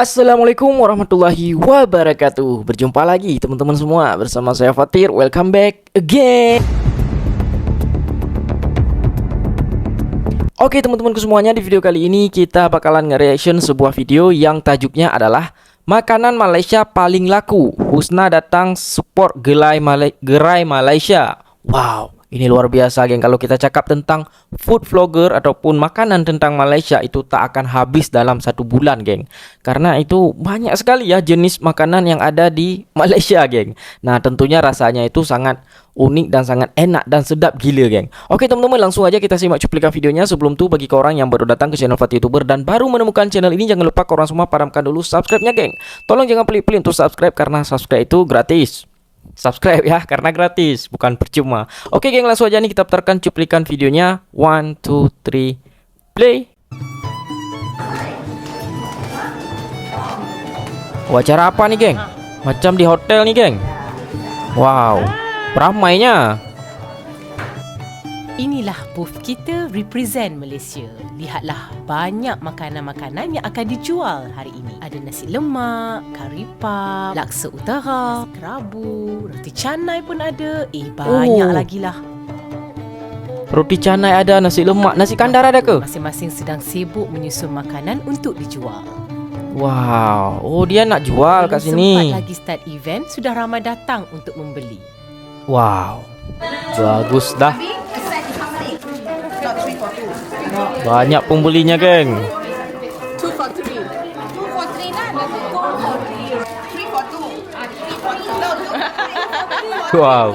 Assalamualaikum warahmatullahi wabarakatuh. Berjumpa lagi teman-teman semua Bersama saya Fatir. Welcome back again. Oke teman-temanku semuanya Di video kali ini kita bakalan nge-reaction sebuah video Yang tajuknya adalah Makanan Malaysia paling laku. Husna datang support gelai gerai Malaysia. Wow ini luar biasa geng. Kalau kita cakap tentang food vlogger Ataupun makanan tentang Malaysia Itu tak akan habis dalam satu bulan geng. Karena itu banyak sekali ya jenis makanan yang ada di Malaysia geng. Nah tentunya rasanya itu sangat unik dan sangat enak dan sedap gila geng. Oke teman-teman langsung aja kita simak cuplikan videonya. Sebelum tu bagi korang yang baru datang ke channel Fatih Youtuber Dan baru menemukan channel ini Jangan lupa korang semua padamkan dulu subscribe-nya geng. Tolong jangan pelik-pelik untuk subscribe Karena subscribe itu gratis subscribe ya karena gratis bukan percuma. Oke geng langsung aja nih kita putarkan cuplikan videonya. One, two, three, play. Wacara apa nih geng? Macam di hotel nih geng. Wow, ramainya. Inilah booth kita represent Malaysia. Lihatlah banyak makanan-makanan yang akan dijual hari ini. Ada nasi lemak, kari pap, laksa utara, kerabu, roti canai pun ada. Eh banyak Oh. lagi lah. Roti canai ada, nasi lemak, nasi kandar ada ke? Masing-masing sedang sibuk menyusun makanan untuk dijual. Wow, oh dia nak jual kat sini. Sempat lagi start event, sudah ramai datang untuk membeli. Wow, bagus dah. Banyak pembelinya geng. For for lah. For for. Ah, for. Wow.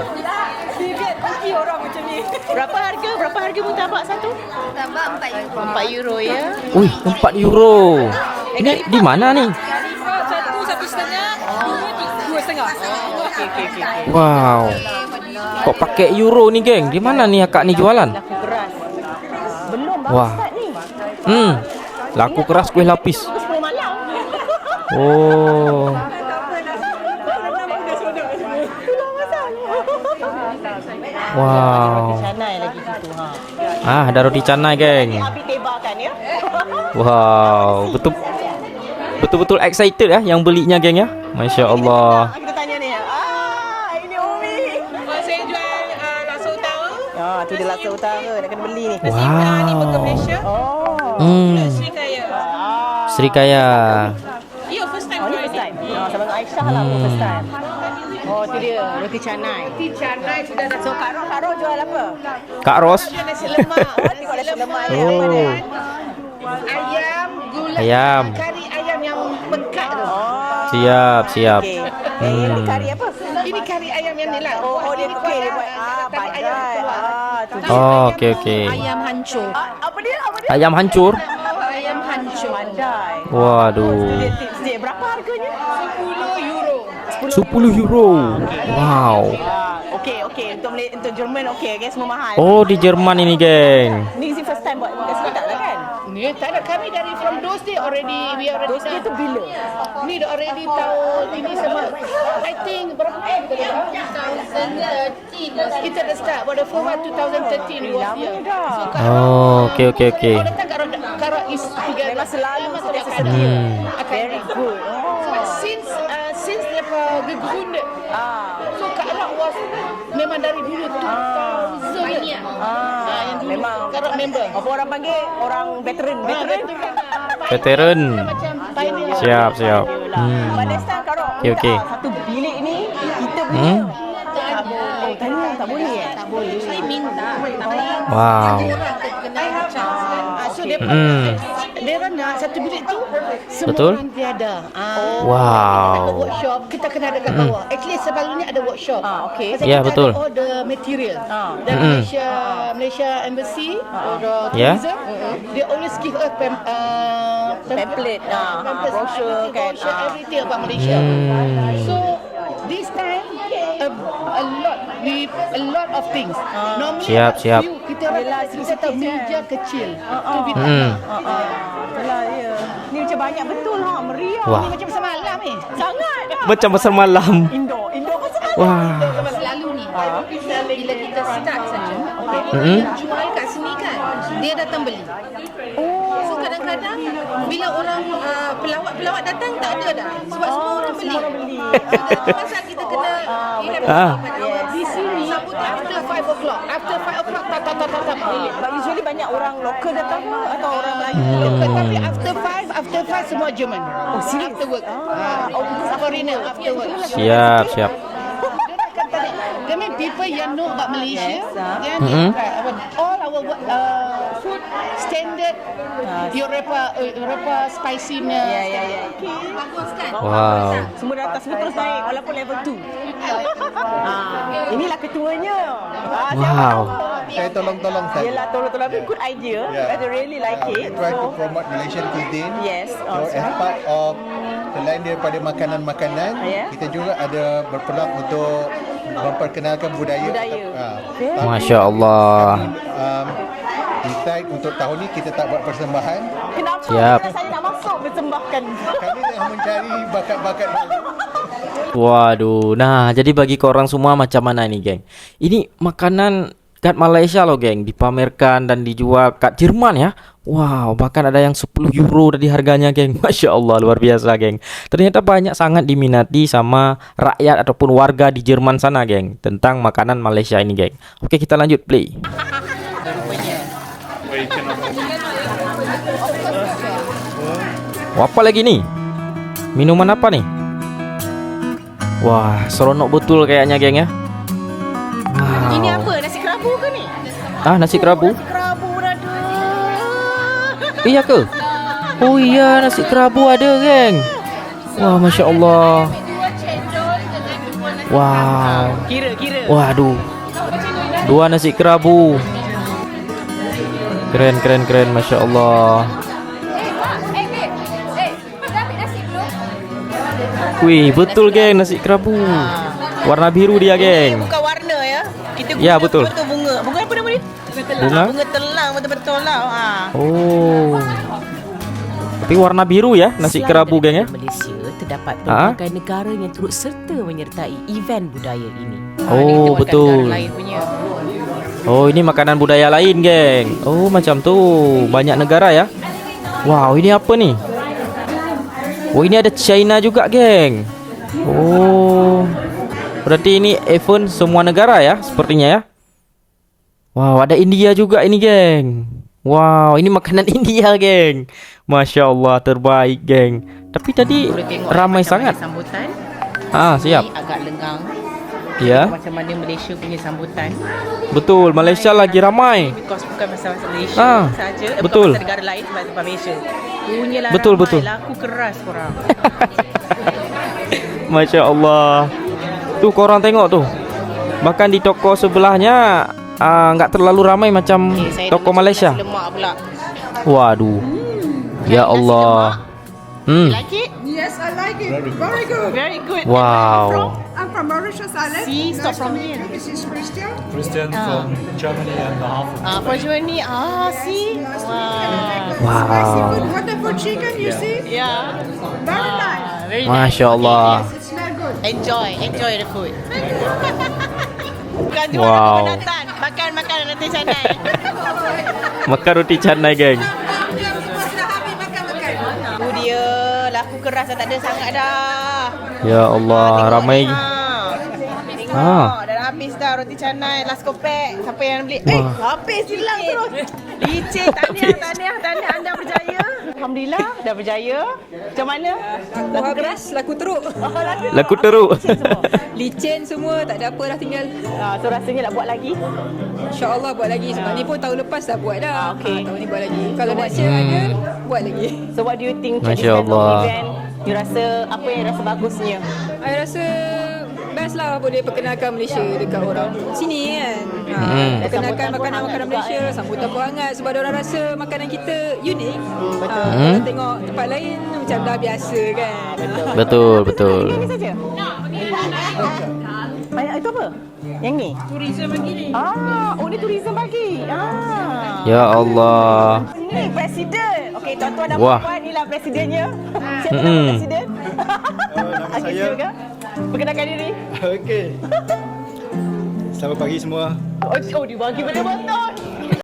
Berapa harga? Berapa harga mutabak satu? Tambah empat euro. 4 euro ya. Wih, 4 euro. Ini di mana nih? Satu, satu setengah. Dua, setengah. Okey okey okey. Wow. Kok pakai euro nih, geng? Di mana nih akak nih jualan? Laku keras. Belum baru Wah. Hmm. Laku keras kuih lapis. 10 malam. Oh. Wow. Ah, ada roti canai, geng. Wow, betul betul-betul excited ya yang belinya, geng ya. Masya tu dia laksa utara nak kena beli ni. Uh, ni burger Wow. Malaysia. Oh. Hmm. Sri Kaya. Ah. Sri Kaya. You first time Oh, first time. Ah, sama dengan Aisyah lah Hmm. first time. Oh, tu dia roti canai. Roti canai sudah dah So, Kak Ros, Kak Ros jual apa? Kak Ros. jual nasi lemak. Oh, tengok nasi lemak Oh. Ayam, gulai. Ayam. Kari ayam yang pekat tu. Oh. Siap, siap. Okey. Hmm. Eh, ini kari apa? Ini kari ayam yang ni lah. Oh, oh dia okey dia buat ah Kari ayam keluar. Ah, tu dia. Oh, okey okey. Ayam hancur. Ah, apa dia? Apa dia? Ayam hancur. Ayam hancur. Waduh. Dia. Berapa harganya? 10 euro. 10 euro. Wow. Ah, okey okey untuk untuk Jerman okey okay, semua mahal. Oh, di Jerman ini, geng. Ni si first time buat Ni tak ada kami dari from those day already we already Those day tu bila? Ni dah already tahun ini sama I think berapa eh kita dah 2013 kita dah start pada one 2013 we was here. dah. Oh, okey okey okey. Time Karo, Karo is together. Memang selalu Memang sedia. Hmm. Member. apa orang panggil orang veteran, veteran. Veteran. Pioneer. Siap, siap. Hmm. Hmm. Okey, okey. satu bilik ni kita beli. Hmm. Tak boleh. Tanya tak boleh eh? Tak boleh. Saya minta. Wow. macam. Ah, so dia Hmm. Dia orang nak satu bilik tu semua Betul. orang tiada. Ah. Wow. Ada workshop, kita kena ada kat bawah. At least sebelumnya ada workshop. Ah. Pasal Ya, kita betul. Ada all the material. Ah. Dan Mm-mm. Malaysia Malaysia Embassy or Ya. tourism, they always give us pam, uh, Pamphlet, ah, pamphlets, brochure kan, brochure, ah. everything about Malaysia. Hmm. So this time a, a lot we a lot of things. Normally Siap, siap. few, kita Yelah, kita tahu meja kecil. Ah, Tu ah. kita Hmm. Ha ah. Yalah ya. Ni macam banyak betul ha, meriah. Wah. Ni macam semalam ni. Sangat. dah. Macam pasar malam. Indo, Indo pun sangat. Wah. Selalu ni Bila kita start saja Mm-mm. Jual kat sini kan Dia datang beli Oh. So kadang-kadang bila orang uh, pelawat-pelawat datang tak ada dah. Sebab semua orang beli. Pasal kita kena you have to Ah. keep our di sini sambutan after 5 o'clock. After 5 o'clock tak tak tak. But usually banyak orang lokal datang ke atau orang Melayu? Local, tapi after 5 after 5 semua German. Oh, after work. Ah, oh, foreigner after work. Siap, siap. That mean people yang know about Malaysia, Yes, then uh, our- all our uh, food standard Europa uh, Europa spiciness. Ya, ya, ya. Bagus kan? Wow. Semua datang semua terus naik walaupun level 2. Ah, inilah ketuanya. Ah, Wow. Saya tolong-tolong saja. Yelah, tolong-tolong. Tapi good idea. Yeah. I really like Uh, it. we try to So, promote Malaysian cuisine. yes. So Oh, as part of selain daripada makanan-makanan, Yeah. kita juga ada berpeluang untuk memperkenalkan budaya. Budaya. Ah, Very Masya Allah. um, decide untuk tahun ni kita tak buat persembahan. Kenapa? Siap. Saya nak masuk bersembahkan. Kami tengah mencari bakat-bakat baru. Waduh. Nah, jadi bagi korang semua macam mana ni, geng? Ini makanan kat Malaysia loh, geng. Dipamerkan dan dijual kat Jerman ya. Wow, bahkan ada yang 10 euro tadi harganya, geng. Masya Allah, luar biasa, geng. Ternyata banyak sangat diminati sama rakyat ataupun warga di Jerman sana, geng. Tentang makanan Malaysia ini, geng. Oke, kita lanjut play. Wah, apa lagi nih? Minuman apa nih? Wah, seronok betul kayaknya, geng ya. Wow. Ini apa? Nasi kerabu ke ni? Ah, nasi kerabu? Iya ke? Oh iya, nasi kerabu ada, geng. Wah, masya Allah. Wow. Waduh. Dua nasi kerabu. Keren, keren, keren, masya Allah. Wih, betul, geng, nasi kerabu. Warna biru dia, geng. Bukan warna ya. Kita Ya, betul. Bunga? Bunga telang betul-betul lah. Ha. Oh. Tapi warna biru ya nasi Selain kerabu geng ya. Malaysia terdapat Ah? berbagai negara yang turut serta menyertai event budaya ini. Oh, ni makan betul. Negara lain punya. Oh ini makanan budaya lain geng. Oh macam tu banyak negara ya. Wow ini apa nih? Oh ini ada China juga geng. Oh berarti ini event semua negara ya sepertinya ya. Wow ada India juga ini geng. Wow ini makanan India geng. Masya Allah terbaik geng. Tapi tadi tengok ramai sangat. sambutan. Ah siap. Ni agak lengang. Ya Macam mana Malaysia punya sambutan. betul Malaysia lagi ramai. Because bukan masalah Malaysia Ah, saja. Eh, betul. Bukan pasal negara lain sebab Malaysia. Punyalah Betul, ramai, betul. Laku keras korang. Masya Allah Tu korang tengok tu Bahkan di toko sebelahnya ah, nggak terlalu ramai macam Okay, saya toko Malaysia Nasi lemak pula. Waduh Ya Nasi Allah Hmm Like it? Yes, I like it. Very good. Very good. Wow I'm from Mauritius Island. See, stop Nice from to meet here. you. This is Christian. Christian from Germany and the half of Ah, for Germany. Ah, see? Wow. Spicy Wow food, wonderful chicken, you see? Yeah. Very nice. Ah, very Masya nice. Allah It smell good. Enjoy, enjoy the food. Bukan jual Wow. wow. Nanti canai. Makan roti canai geng Tu dia, laku keras dah tak ada sangat dah. Ya Allah ramai ha. Tengok, Ah. dah habis dah roti canai, last kopek. Siapa yang nak beli? Eh, Wah. habis hilang terus. Licin, tahniah, tahniah, tahniah. Anda berjaya. Alhamdulillah, dah berjaya. Macam mana? Laku keras, laku teruk. Laku teruk Licin semua, tak ada apa dah tinggal. Ah, so rasanya nak buat lagi? InsyaAllah buat lagi. Sebab ni pun tahun lepas dah buat dah. Ah, okey. Ah, tahun ni buat lagi. Kalau next year ada, buat lagi. So what do you think Masya Allah. Event? You rasa apa yang rasa bagusnya? I rasa lah boleh perkenalkan Malaysia dekat orang sini kan. Ha, Hmm. Perkenalkan makanan-makanan Malaysia, sambutan pun hangat sebab orang rasa makanan kita unik. Ha, Hmm. Kalau tengok tempat lain macam dah biasa kan. Betul betul Ini saja. Banyak itu apa? Yang ni? Tourism bagi ni. Ah, oh ni tourism bagi. Ah. Ya Allah Ni presiden. Okey, tuan-tuan dan Wah. puan inilah presidennya. Siapa Mm-mm. nama presiden? nama Okey, saya. Perkenalkan diri. Okey. Selamat pagi semua. Oh, oh dibagi pada botol.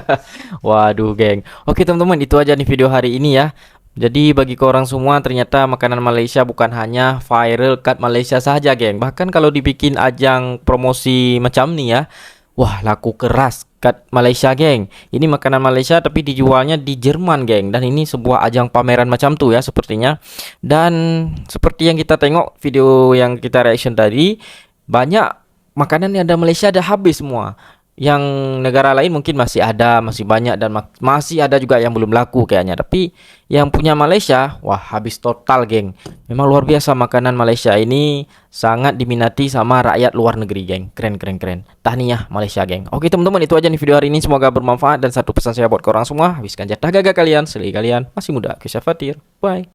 Waduh geng Oke teman-teman itu aja nih video hari ini ya Jadi bagi korang semua ternyata makanan Malaysia bukan hanya viral kat Malaysia saja geng. Bahkan kalau dibikin ajang promosi macam ni ya, wah laku keras kat Malaysia geng. Ini makanan Malaysia tapi dijualnya di Jerman geng. Dan ini sebuah ajang pameran macam tu ya sepertinya. Dan seperti yang kita tengok video yang kita reaction tadi, banyak makanan yang ada Malaysia dah habis semua. Yang negara lain mungkin masih ada, masih banyak dan masih ada juga yang belum laku kayaknya. Tapi yang punya Malaysia, wah habis total geng. Memang luar biasa makanan Malaysia ini sangat diminati sama rakyat luar negeri geng. Keren keren keren. Tahniah Malaysia geng. Oke teman-teman itu aja nih video hari ini semoga bermanfaat dan satu pesan saya buat korang semua, habiskan jatah gagah kalian selagi kalian masih muda. Kisah Fatir. Bye.